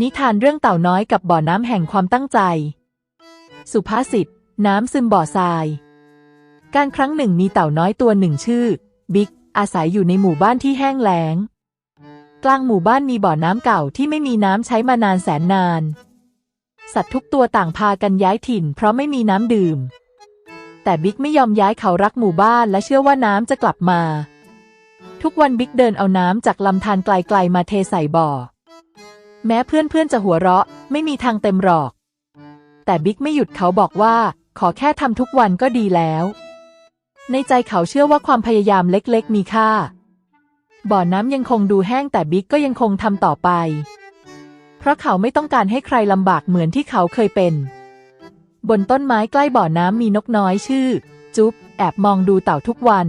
นิทานเรื่องเต่าน้อยกับบ่อน้ำแห่งความตั้งใจ สุภาษิต น้ำซึมบ่อทราย การครั้งหนึ่งมีเต่าน้อยตัวหนึ่งชื่อ บิ๊ก อาศัยอยู่ในหมู่บ้านที่แห้งแล้ง กลางหมู่บ้านมีบ่อน้ำเก่าที่ไม่มีน้ำใช้มานานแสนนาน สัตว์ทุกตัวต่างพากันย้ายถิ่น เพราะไม่มีน้ำดื่ม แต่บิ๊กไม่ยอมย้ายเขารักหมู่บ้านและเชื่อว่าน้ำจะกลับมา ทุกวันบิ๊กเดินเอาน้ำจากลำธารไกลๆมาเทใส่บ่อ แม้เพื่อนๆจะหัวเราะ ไม่มีทางเต็มหรอก แต่บิ๊กไม่หยุดเขาบอกว่า ขอแค่ทำทุกวันก็ดีแล้ว ในใจเขาเชื่อว่าความพยายามเล็กๆ มีค่า บ่อน้ำยังคงดูแห้งแต่บิ๊กก็ยังคงทำต่อไป เพราะเขาไม่ต้องการให้ใครลำบากเหมือนที่เขาเคยเป็น บนต้นไม้ใกล้บ่อน้ำมีนกน้อยชื่อ จุ๊บแอบมองดูเต่าทุกวัน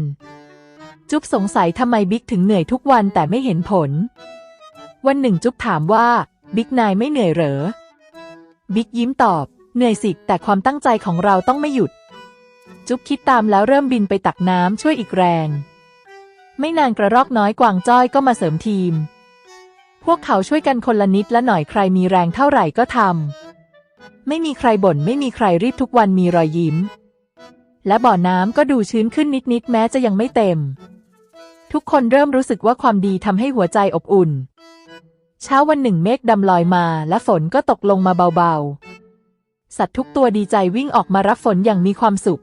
จุ๊บสงสัยทำไมบิ๊กถึงเหนื่อยทุกวันแต่ไม่เห็นผล วันหนึ่งจุ๊บถามว่า บิ๊กนายไม่เหนื่อยเหรอ บิ๊กยิ้มตอบ เหนื่อยสิ แต่ความตั้งใจของเราต้องไม่หยุด จุ๊บคิดตามแล้วเริ่มบินไปตักน้ำช่วยอีกแรง ไม่นานกระรอกน้อยกวางจ้อยก็มาเสริมทีม พวกเขาช่วยกันคนละนิดละหน่อยใครมีแรงเท่าไหร่ก็ทำ ไม่มีใครบ่นไม่มีใครรีบทุกวันมีรอยยิ้ม และบ่อน้ำก็ดูชื้นขึ้นนิดๆแม้จะยังไม่เต็ม ทุกคนเริ่มรู้สึกว่าความดีทำให้หัวใจอบอุ่น เช้าวันหนึ่งเมฆดำลอยมาและฝนก็ตกลงมาเบาๆ สัตว์ทุกตัวดีใจวิ่งออกมารับฝนอย่างมีความสุข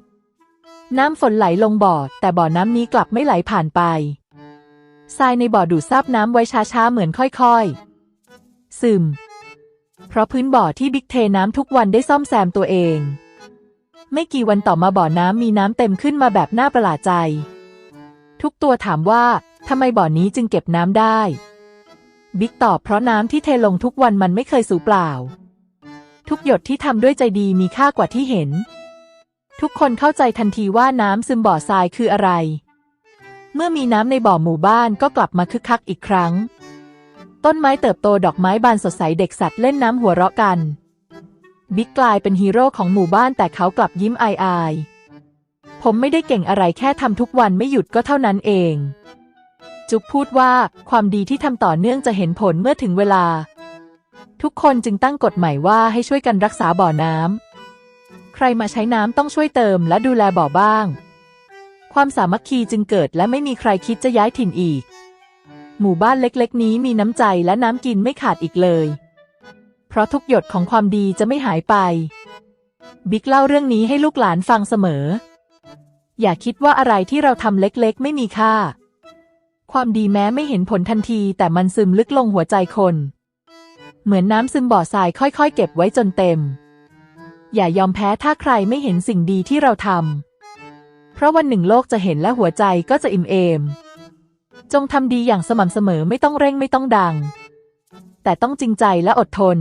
น้ำฝนไหลลงบ่อ แต่บ่อน้ำนี้กลับไม่ไหลผ่านไปทรายในบ่อดูดซับน้ำไว้ช้าๆเหมือนค่อยๆ ซึม เพราะพื้นบ่อที่บิ๊กเทน้ำทุกวันได้ซ่อมแซมตัวเอง ไม่กี่วันต่อมาบ่อน้ำมีน้ำเต็มขึ้นมาแบบน่าประหลาดใจ ทุกตัวถามว่าทำไมบ่อนี้จึงเก็บน้ำได้ บิ๊กตอบเพราะน้ำที่เทลงทุกวันมันไม่เคยสูญเปล่า ทุกหยดที่ทำด้วยใจดีมีค่ากว่าที่เห็น ทุกคนเข้าใจทันทีว่าน้ำซึมบ่อทรายคืออะไร เมื่อมีน้ำในบ่อหมู่บ้านก็กลับมาคึกคักอีกครั้ง ต้นไม้เติบโตดอกไม้บานสดใสเด็กสัตว์เล่นน้ำหัวเราะกัน บิ๊กกลายเป็นฮีโร่ของหมู่บ้านแต่เขากลับยิ้มอายอายๆ ผมไม่ได้เก่งอะไรแค่ทำทุกวันไม่หยุดก็เท่านั้นเอง จุ๊บพูดว่าความดีที่ทำต่อเนื่องจะเห็นผลเมื่อถึงเวลา ทุกคนจึงตั้งกฎใหม่ว่าให้ช่วยกันรักษาบ่อน้ำใครมาใช้น้ำต้องช่วยเติมและดูแลบ่อบ้าง ความสามัคคีจึงเกิดและไม่มีใครคิดจะย้ายถิ่นอีก หมู่บ้านเล็กๆ นี้มีน้ำใจและน้ำกินไม่ขาดอีกเลย เพราะทุกหยดของความดีจะไม่หายไป บิ๊กเล่าเรื่องนี้ให้ลูกหลานฟังเสมอ อย่าคิดว่าอะไรที่เราทำเล็กๆ ไม่มีค่า ความดีแม้ไม่เห็นผลทันที แต่มันซึมลึกลงหัวใจคน เหมือนน้ำซึมบ่อทรายค่อยๆ เก็บไว้จนเต็ม อย่ายอมแพ้ถ้าใครไม่เห็นสิ่งดีที่เราทำเพราะวันหนึ่งโลกจะเห็นและหัวใจก็จะอิ่มเอม จงทำดีอย่างสม่ำเสมอไม่ต้องเร่งไม่ต้องดัง แต่ต้องจริงใจและอดทน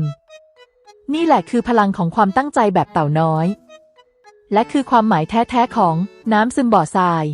นี่แหละคือพลังของความตั้งใจแบบเต่าน้อย และคือความหมายแท้ ๆ ของน้ำซึมบ่อทราย